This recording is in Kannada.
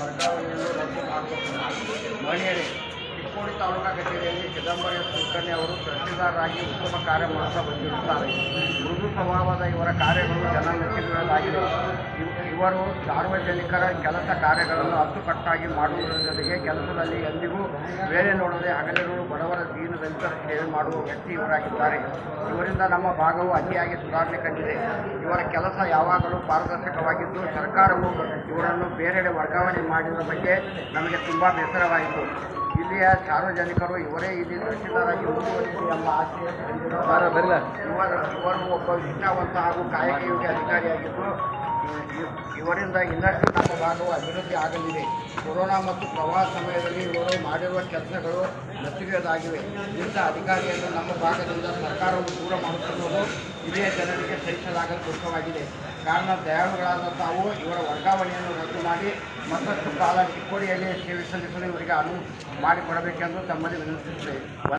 ವರ್ಗಾವಣೆಯನ್ನು ಮಾಡಬೇಕು ಮಹಿಳೆಯರೇ, ಚಿಕ್ಕೋಡಿ ತಾಲೂಕಾ ಕಚೇರಿಯಲ್ಲಿ ಚಿದಂಬರಂ ಕುಲಕರ್ಣಿ ಅವರು ತಹಸೀಲ್ದಾರರಾಗಿ ಉತ್ತಮ ಕಾರ್ಯ ಮಾಡುತ್ತಾ ಬಂದಿರುತ್ತಾರೆ. ಮೃದು ಸ್ವಭಾವದ ಇವರ ಕಾರ್ಯಗಳು ಜನ ಮೆಚ್ಚಿಕೊಳ್ಳಲಾಗಿದೆ ಇವ್- ಇವರು ಸಾರ್ವಜನಿಕರ ಕೆಲಸ ಕಾರ್ಯಗಳನ್ನು ಅಚ್ಚುಕಟ್ಟಾಗಿ ಮಾಡುವುದರ ಜೊತೆಗೆ ಕೆಲಸದಲ್ಲಿ ಎಂದಿಗೂ ಬೇರೆ ನೋಡದೆ ಹಗಲಿರುಳು ಬಡವರ ದೀನ ದಲಿತರ ಸೇವೆ ಮಾಡುವ ವ್ಯಕ್ತಿ ಇವರಾಗಿದ್ದಾರೆ ಇವರಿಂದ ನಮ್ಮ ಭಾಗವು ಅತಿಯಾಗಿ ಸುಧಾರಣೆ ಕಂಡಿದೆ. ಇವರ ಕೆಲಸ ಯಾವಾಗಲೂ ಪಾರದರ್ಶಕವಾಗಿದ್ದು ಸರ್ಕಾರವು ಇವರನ್ನು ಬೇರೆಡೆ ವರ್ಗಾವಣೆ ಮಾಡಿದ ಬಗ್ಗೆ ನಮಗೆ ತುಂಬ ಬೇಸರವಾಯಿತು. ಇಲ್ಲಿಯ ಸಾರ್ವಜನಿಕರು ಇವರೇ ಇಲ್ಲಿ ತಹಸೀಲ್ದಾರಾಗಿ ಮುಂದುವರಿಸಿ ಎಂಬ ಆಶಯ. ಇವರು ಇವರು ಒಬ್ಬ ನಿಷ್ಠಾವಂತ ಹಾಗೂ ಕಾಯಕಯೋಗಿ ಅಧಿಕಾರಿಯಾಗಿದ್ದು ಇವರಿಂದ ಇನ್ನಷ್ಟು ನಮ್ಮ ಭಾಗವು ಅಭಿವೃದ್ಧಿ ಆಗಲಿದೆ. ಕೊರೋನಾ ಮತ್ತು ಪ್ರವಾಹ ಸಮಯದಲ್ಲಿ ಇವರು ಮಾಡಿರುವ ಕೆಲಸಗಳು ಮೆಚ್ಚುಗೆಯದಾಗಿವೆ. ಇಂಥ ಅಧಿಕಾರಿಯನ್ನು ನಮ್ಮ ಭಾಗದಿಂದ ಸರ್ಕಾರವು ದೂರ ಮಾಡುತ್ತಿರುವುದು ಹಿರಿಯ ಜನರಿಗೆ ಸಹಿಸಲಾಗಲು ದುಃಖವಾಗಿದೆ ಕಾರಣ ದಯಾಳುಗಳಾದ ತಾವು ಇವರ ವರ್ಗಾವಣೆಯನ್ನು ರದ್ದು ಮಾಡಿ ಮತ್ತಷ್ಟು ಕಾಲ ಚಿಕ್ಕೋಡಿಯಲ್ಲಿ ಸೇವೆ ಸಲ್ಲಿಸಲು ಇವರಿಗೆ ಅನುವು ಮಾಡಿಕೊಡಬೇಕೆಂದು ತಮ್ಮಲ್ಲಿ ವಿನಂತಿಸುತ್ತೇವೆ